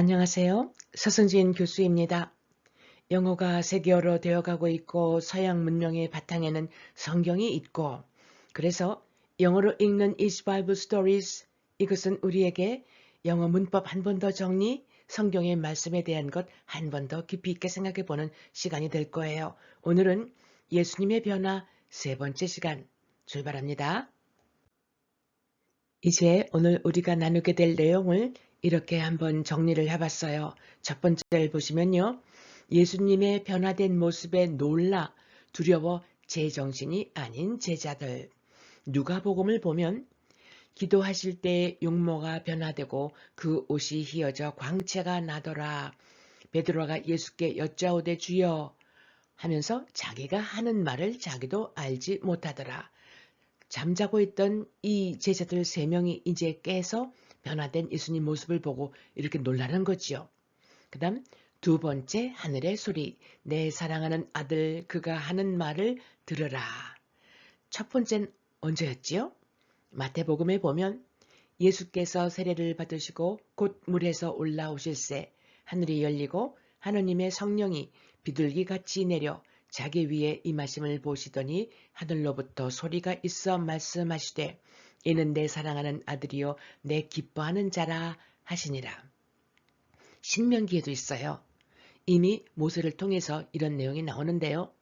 안녕하세요. 서승진 교수입니다. 영어가 세계어로 되어가고 있고 서양 문명의 바탕에는 성경이 있고 그래서 영어로 읽는 Each Bible Stories 이것은 우리에게 영어 문법 한 번 더 정리, 성경의 말씀에 대한 것 한 번 더 깊이 있게 생각해 보는 시간이 될 거예요. 오늘은 예수님의 변화 세 번째 시간 출발합니다. 이제 오늘 우리가 나누게 될 내용을 이렇게 한번 정리를 해봤어요. 첫 번째를 보시면요. 예수님의 변화된 모습에 놀라 두려워 제정신이 아닌 제자들. 누가복음을 보면 기도하실 때 용모가 변화되고 그 옷이 휘어져 광채가 나더라. 베드로가 예수께 여짜오되 주여 하면서 자기가 하는 말을 자기도 알지 못하더라. 잠자고 있던 이 제자들 세 명이 이제 깨서 변화된 예수님 모습을 보고 이렇게 놀라는 거지요. 그 다음 두 번째 하늘의 소리 내 사랑하는 아들 그가 하는 말을 들으라. 첫 번째는 언제였지요? 마태복음에 보면 예수께서 세례를 받으시고 곧 물에서 올라오실새 하늘이 열리고 하느님의 성령이 비둘기같이 내려 자기 위에 임하심을 보시더니 하늘로부터 소리가 있어 말씀하시되 이는 내 사랑하는 아들이요 내 기뻐하는 자라 하시니라. 신명기에도 있어요. 이미 모세를 통해서 이런 내용이 나오는데요.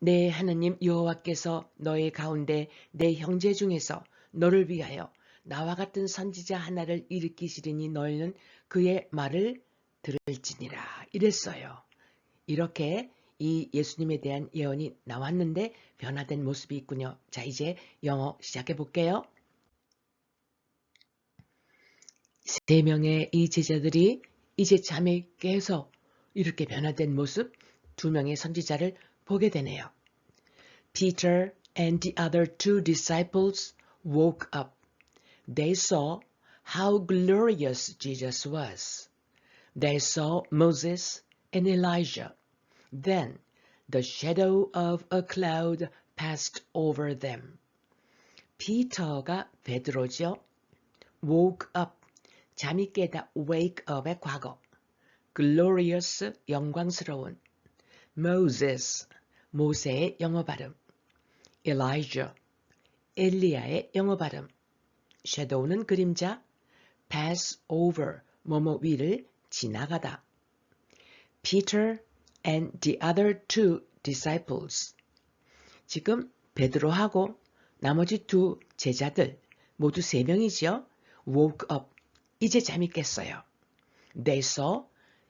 내 하느님 여호와께서 너의 가운데 내 형제 중에서 너를 위하여 나와 같은 선지자 하나를 일으키시리니 너희는 그의 말을 들을지니라 이랬어요. 이렇게 이 예수님에 대한 예언이 나왔는데 변화된 모습이 있군요. 자 이제 영어 시작해 볼게요. 세 명의 이 제자들이 이제 잠에 깨서 이렇게 변화된 모습 두 명의 선지자를 보게 되네요. Peter and the other two disciples woke up. They saw how glorious Jesus was. They saw Moses and Elijah. Then the shadow of a cloud passed over them. 피터가 베드로죠. woke up 잠이 깨다 wake up의 과거. glorious 영광스러운. Moses 모세의 영어 발음. Elijah 엘리야의 영어 발음. shadow는 그림자. pass over 뭐뭐 위를 지나가다. Peter and the other two disciples. 지금 베드로하고 나머지 두 제자들 모두 세 명이지요. woke up 이제 잠이 깼어요. They saw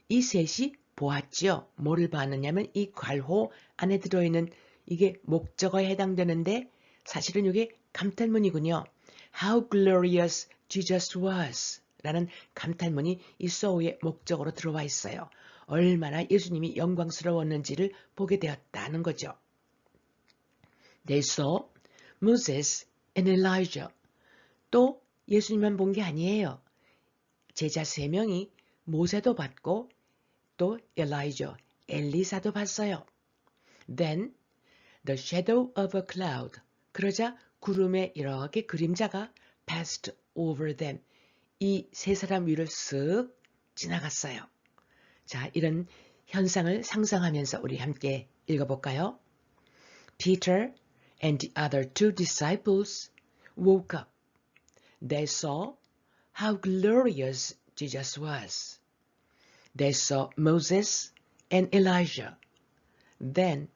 이 셋이 보았지요. 뭐를 봤느냐면 이 괄호 안에 들어있는 이게 목적어에 해당되는데 사실은 이게 감탄문이군요. How glorious Jesus was 라는 감탄문이 이 saw의 목적으로 들어와 있어요. 얼마나 예수님이 영광스러웠는지를 보게 되었다는 거죠. They saw Moses and Elijah. 또 예수님만 본 게 아니에요. 제자 세 명이 모세도 봤고 또 엘라이저, 엘리사도 봤어요. Then the shadow of a cloud. 그러자 구름의 이렇게 그림자가 passed over them. 이 세 사람 위를 쓱 지나갔어요. 자, 이런 현상을 상상하면서 우리 함께 읽어볼까요? Peter and the other two disciples woke up. They saw how glorious Jesus was. They saw Moses and Elijah. Then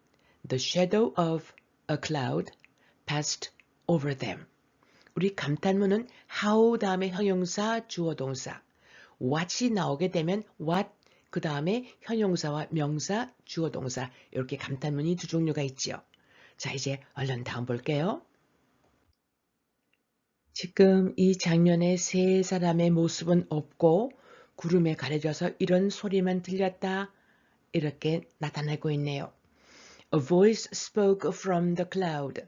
the shadow of a cloud passed over them. 우리 감탄문은 how 다음에 형용사, 주어 동사. what이 나오게 되면 what 그 다음에 형용사와 명사, 주어 동사 이렇게 감탄문이 두 종류가 있지요. 자 이제 얼른 다음 볼게요. 지금 이 장면의 세 사람의 모습은 없고 구름에 가려져서 이런 소리만 들렸다 이렇게 나타내고 있네요. A voice spoke from the cloud.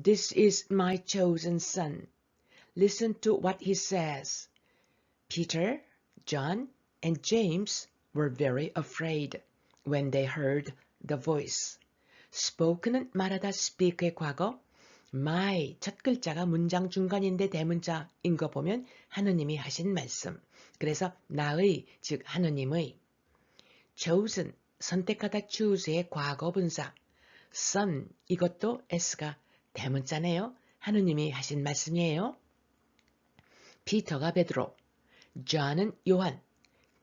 This is my chosen son. Listen to what he says. Peter, John, and James were very afraid when they heard the voice. spoken은 말하다 speak의 과거, my 첫 글자가 문장 중간인데 대문자인 거 보면 하느님이 하신 말씀. 그래서 나의 즉 하느님의 chosen 선택하다 choose의 과거 분사 son 이것도 s가 대문자네요. 하느님이 하신 말씀이에요. 피터가 베드로, 존은 요한,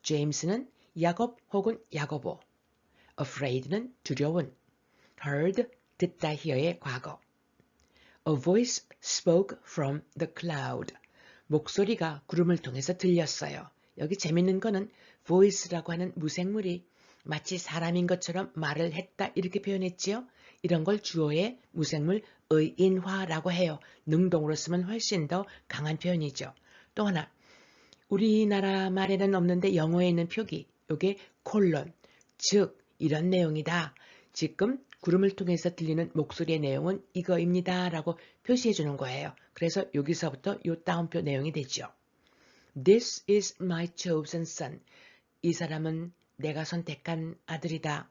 제임스는 야곱 혹은 야고보, afraid는 두려운, heard 듣다 히어의 과거. A voice spoke from the cloud. 목소리가 구름을 통해서 들렸어요. 여기 재밌는 거는 voice라고 하는 무생물이 마치 사람인 것처럼 말을 했다 이렇게 표현했지요. 이런 걸 주어의 무생물 의인화라고 해요. 능동으로 쓰면 훨씬 더 강한 표현이죠. 또 하나 우리나라 말에는 없는데 영어에 있는 표기 요게 콜론 즉 이런 내용이다. 지금 구름을 통해서 들리는 목소리의 내용은 이거입니다. 라고 표시해 주는 거예요. 그래서 여기서부터 요 다운표 내용이 되죠. This is my chosen son. 이 사람은 내가 선택한 아들이다.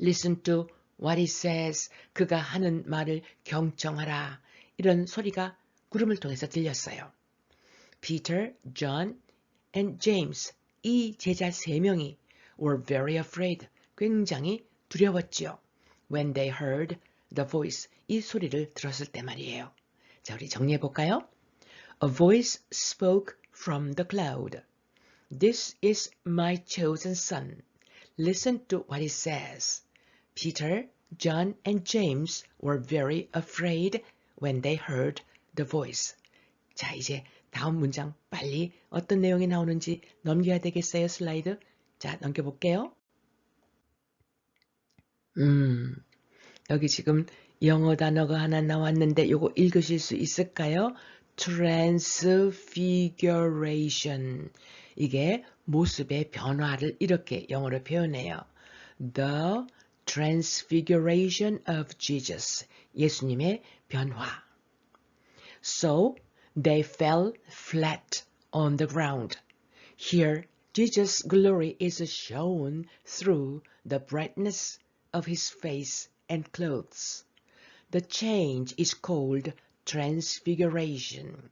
Listen to what he says. 그가 하는 말을 경청하라. 이런 소리가 구름을 통해서 들렸어요. Peter, John, and James. 이 제자 세 명이 were very afraid. 굉장히 두려웠지요. When they heard the voice. 이 소리를 들었을 때 말이에요. 자, 우리 정리해 볼까요? A voice spoke from the cloud. This is my chosen son. Listen to what he says. Peter, John, and James were very afraid when they heard the voice. 자, 이제 다음 문장 빨리 어떤 내용이 나오는지 넘겨야 되겠어요, 슬라이드. 자, 넘겨볼게요. 음, 여기 지금 영어 단어가 하나 나왔는데 요거 읽으실 수 있을까요? transfiguration. 이게 모습의 변화를 이렇게 영어로 표현해요. The transfiguration of Jesus. 예수님의 변화. So they fell flat on the ground. Here, Jesus' glory is shown through the brightness of his face and clothes. The change is called transfiguration.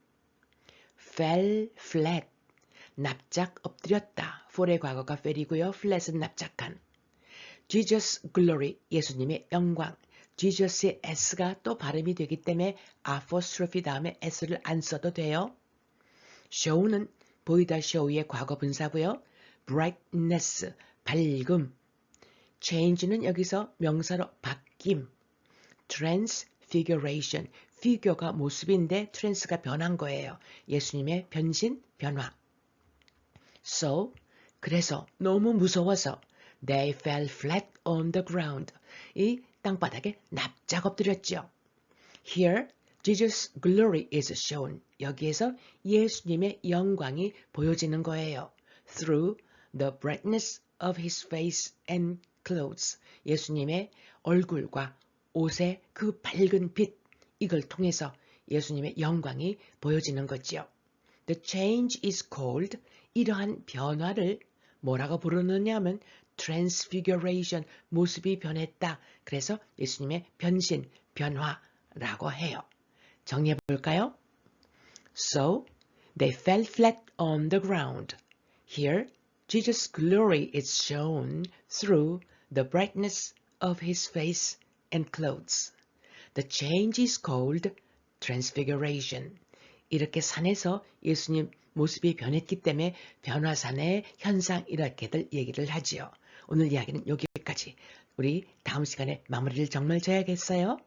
fell flat. 납작 엎드렸다. fall의 과거가 fell이고요. flat은 납작한. Jesus glory. 예수님의 영광. Jesus의 s가 또 발음이 되기 때문에 apostrophe 다음에 s를 안 써도 돼요. show는 보이다 show의 과거 분사고요. brightness, 밝음. change는 여기서 명사로 바뀜. transfiguration, figure가 모습인데 trans가 변한 거예요. 예수님의 변신, 변화. So, 그래서 너무 무서워서 they fell flat on the ground. 이 땅바닥에 납작 엎드렸죠. Here, Jesus' glory is shown. 여기에서 예수님의 영광이 보여지는 거예요. Through the brightness of his face and clothes. 예수님의 얼굴과 옷의 그 밝은 빛, 이걸 통해서 예수님의 영광이 보여지는 거지요. The change is called 이러한 변화를 뭐라고 부르느냐 하면 transfiguration, 모습이 변했다. 그래서 예수님의 변신, 변화라고 해요. 정리해 볼까요? So, they fell flat on the ground. Here, Jesus' glory is shown through the brightness of his face and clothes. The change is called transfiguration. 이렇게 산에서 예수님 모습이 변했기 때문에 변화산의 현상 이렇게들 얘기를 하지요. 오늘 이야기는 여기까지. 우리 다음 시간에 마무리를 정말 져야겠어요.